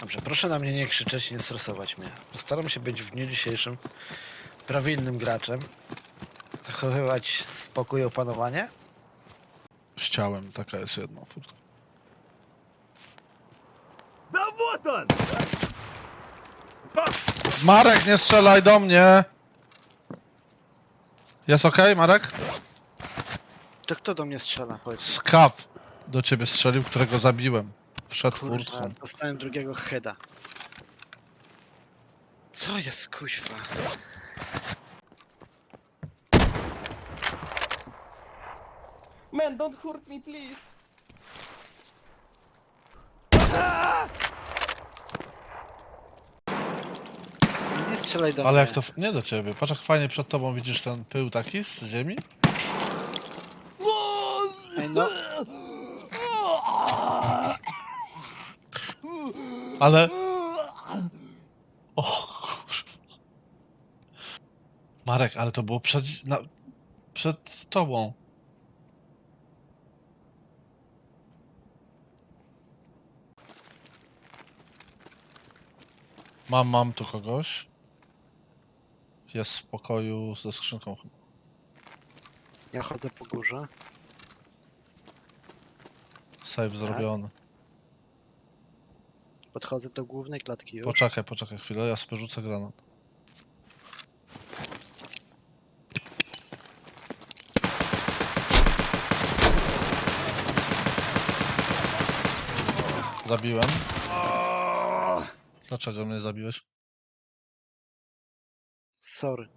Dobrze, proszę na mnie nie krzyczeć i nie stresować mnie. Postaram się być w dniu dzisiejszym prawilnym graczem. Zachowywać spokój i opanowanie. Z ciałem, taka jest jedna furtka. Да вот он! Marek, nie strzelaj do mnie! Jest okej, Marek? To kto do mnie strzela? Powiedz. Skaw do ciebie strzelił, którego zabiłem. Wszedł Kurwa, furtką. dostałem drugiego heada. Co jest kuźwa? Man, don't hurt me, please. Nie strzelaj do Ale mnie. jak to... f- Nie do ciebie. Patrz jak fajnie przed tobą widzisz ten pył taki z ziemi. Ej, no, Ale... O kurwa. Marek, ale to było przed... Na... Przed tobą. Mam, mam tu kogoś. Jest w pokoju ze skrzynką chyba. ja chodzę po górze. Save zrobiony. Podchodzę do głównej klatki już. Poczekaj, poczekaj chwilę, ja sobie rzucę granat. Zabiłem. Dlaczego mnie zabiłeś? Sorry.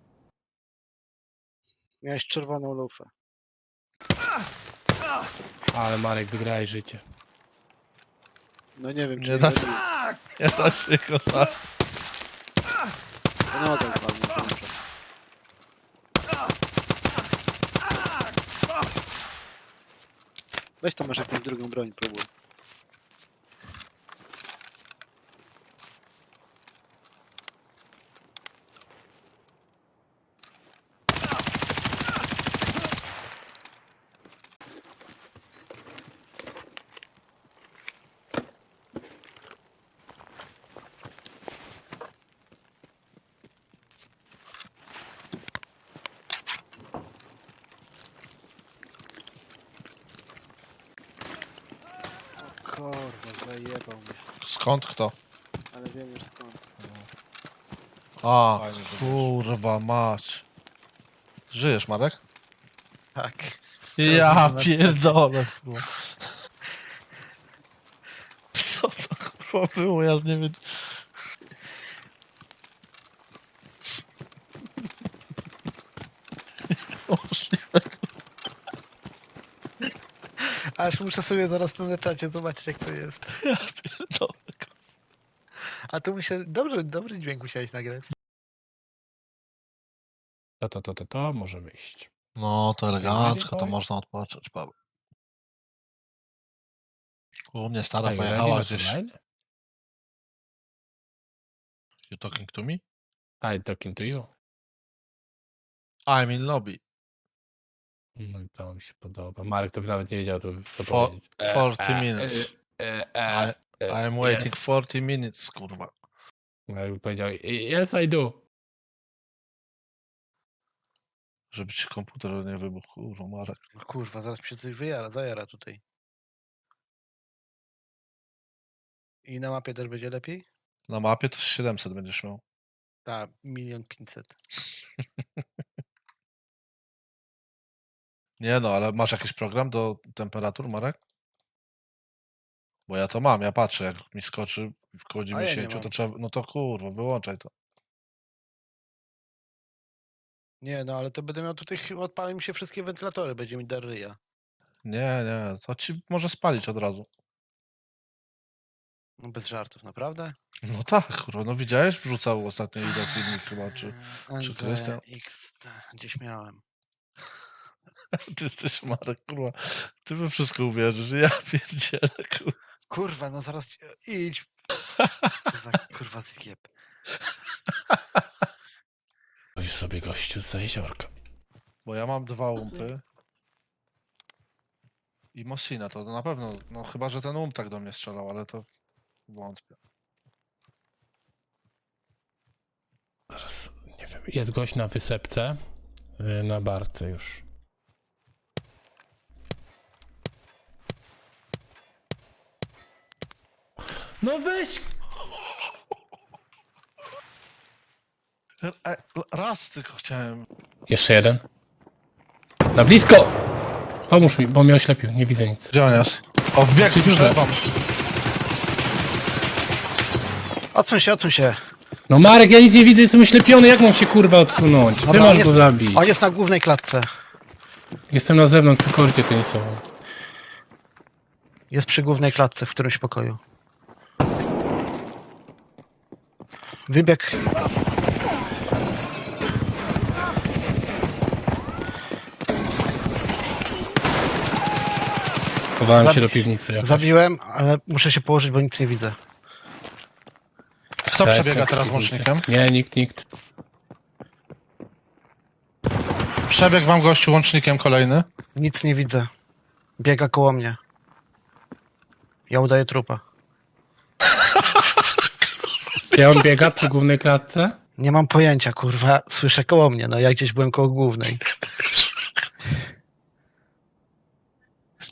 Miałeś czerwoną lufę. Ale Marek, wygrałeś życie. No nie wiem, czy Nie nie da- zabiję. Ja da się go za... To no tak walnę, dobrze. Weź tam masz jakąś drugą broń, próbuj. O kurwa, zajebał mnie. Skąd kto? Ale wiem już skąd. A, Fajnie, że kurwa mać. Żyjesz, Marek? Tak. Ja na pierdolę, kurwa. Co to kurwa było? Ja nie wiem. Aż muszę sobie zaraz tu na czacie zobaczyć jak to jest. ja pierdolę. A tu muszę... Dobry, dobry dźwięk musiałeś nagrać. To, to, to, to, to może wyjść. No, to elegancko, to można odpocząć, Paweł. U mnie stara Ej, pojechała gdzieś. online? You talking to me? I'm talking to you. I'm in lobby. No i to mi się podoba. Marek to by nawet nie wiedział, to co For- powiedzieć. 40 minutes. E, e, I, e, I'm waiting yes. 40 minutes, kurwa. Marek by powiedział, yes I do. Żeby ci komputer nie wybuchł, kurwa, Marek. No kurwa, zaraz mi się coś wyjara, zajara tutaj. I na mapie też będzie lepiej? Na mapie to 700 będziesz miał. Tak, milion pięćset. Nie no, ale masz jakiś program do temperatur, Marek? Bo ja to mam, ja patrzę, jak mi skoczy w koło ja nie 90, to mam. trzeba, no to kurwa, wyłączaj to. Nie, no ale to będę miał tutaj, chyba odpalą mi się wszystkie wentylatory, będzie mi dar ryja. Nie, nie, to ci może spalić od razu. No bez żartów, naprawdę? No tak, kurwa, no widziałeś? Wrzucał ostatnio Ido filmik chyba, czy... Czy NZ Krystian? Gdzieś miałem. Ty jesteś Marek, kurwa. Ty we wszystko uwierzysz, ja pierdzielę, kurwa. Kurwa, no zaraz e, idź. Co za kurwa zjeb. Chodź sobie gościu z jeziorka. Bo ja mam dwa mhm. umpy. I Mosina, to na pewno, no chyba, że ten ump tak do mnie strzelał, ale to wątpię. Zaraz, nie wiem, jest gość na wysepce. Y, na barce już. No weź! E, raz tylko chciałem. Jeszcze jeden. Na blisko! Pomóż mi, bo mnie oślepił. Nie widzę nic. Gdzie on jest? O, wbiegł, Dziurze. przelewam. Odsuń się, odsuń się. No Marek, ja nic nie widzę, jestem oślepiony. Jak mam się kurwa odsunąć? Ty Dobra, masz on jest, go zabić. on jest na głównej klatce. Jestem na zewnątrz przy korcie tenisowym. Jest przy głównej klatce w którymś pokoju. Wybieg. Chowałem Zabi- się do piwnicy. Jakoś. Zabiłem, ale muszę się położyć, bo nic nie widzę. Kto Ja przebiega w teraz piwnicy. łącznikiem? Nie, nikt, nikt. Przebiegł wam gościu łącznikiem kolejny. Nic nie widzę. Biega koło mnie. Ja udaję trupa. Ja on biega przy głównej klatce? Nie mam pojęcia, kurwa. Słyszę koło mnie, no ja gdzieś byłem koło głównej.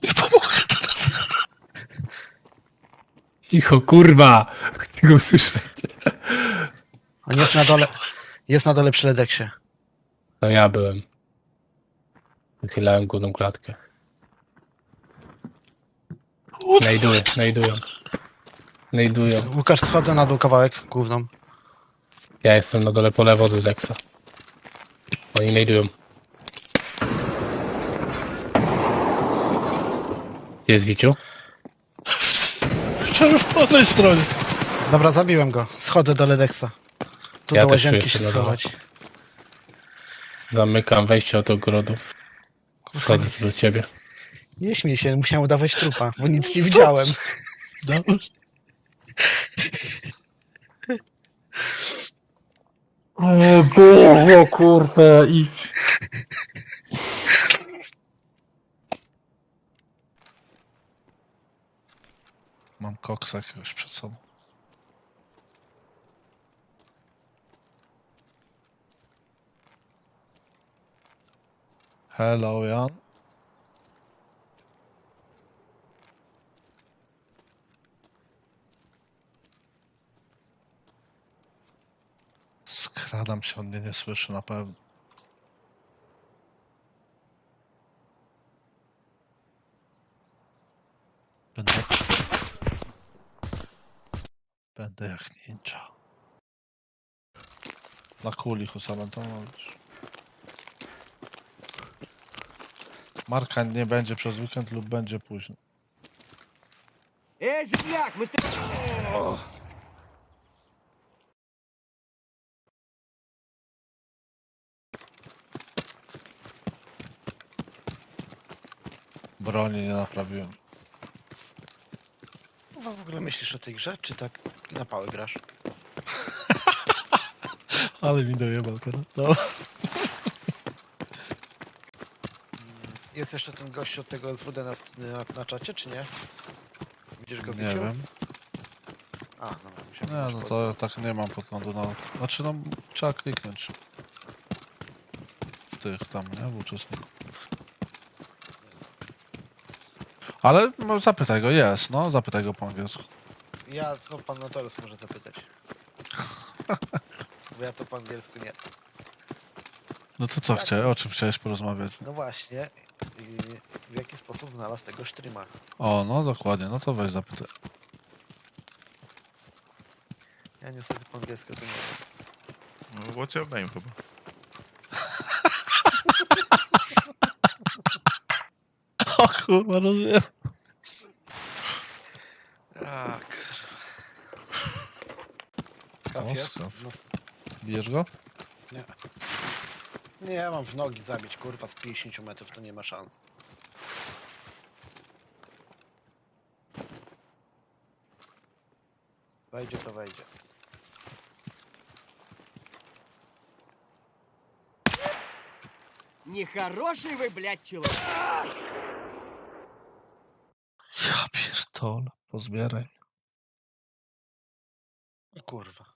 Nie pomogę teraz. Cicho, kurwa! Chcę go usłyszeć. On jest na dole. Jest na dole przy Ledeksie. No ja byłem. Wychylałem główną klatkę. Znajduję, znajdują. Znajdują. Łukasz, schodzę na dół kawałek główną. Ja jestem na dole po lewo od Lexa. Oni znajdują. Gdzie jest Wiciu? W czerwonej stronie. Dobra, zabiłem go. Schodzę do Ledeksa. Tu Ja do też łazienki się na dole. schować. Zamykam wejście od ogrodów. Schodzę do ciebie. Nie śmiej się, musiałem udawać trupa, bo nic nie widziałem. O Boże, kurwa, i... Mam koksa jakiegoś przed sobą. Hello, Jan. Adam się, on mnie nie słyszy na pewno. Będę... Będę jak ninja. Na kuli usalantować. Marka nie będzie przez weekend lub będzie późno. E, ziemniak, my z tym... Broni nie naprawiłem. Co w ogóle myślisz o tej grze, czy tak na pałę grasz? Ale mi dojebał teraz. No. Jest jeszcze ten gość od tego SWD na, na, na czacie, czy nie? Widzisz go, Nie wiem. A, dobra, musiałem Nie, no to tak nie mam podglądu na... Znaczy no, trzeba kliknąć. W tych tam, nie? W uczestników. Ale no, zapytaj go, jest, no, zapytaj go po angielsku. Ja, to pan Notorius może zapytać. Bo ja to po angielsku nie. No to co chciałeś, o czym chciałeś porozmawiać? No właśnie, i w jaki sposób znalazł tego streama? O, no dokładnie, no to weź zapytaj. Ja niestety po angielsku to nie wiem. No, What's your name chyba? O kurwa, rozumiem. A, kurwa. Skaw O, jest? skaw. No, Bijesz go? nie. Nie, ja mam w nogi zabić, kurwa, z 50 metrów, to nie ma szans. Wejdzie, to wejdzie. Нехороший вы, блядь, человек. Pierdolę, pozbieraj. Kurwa.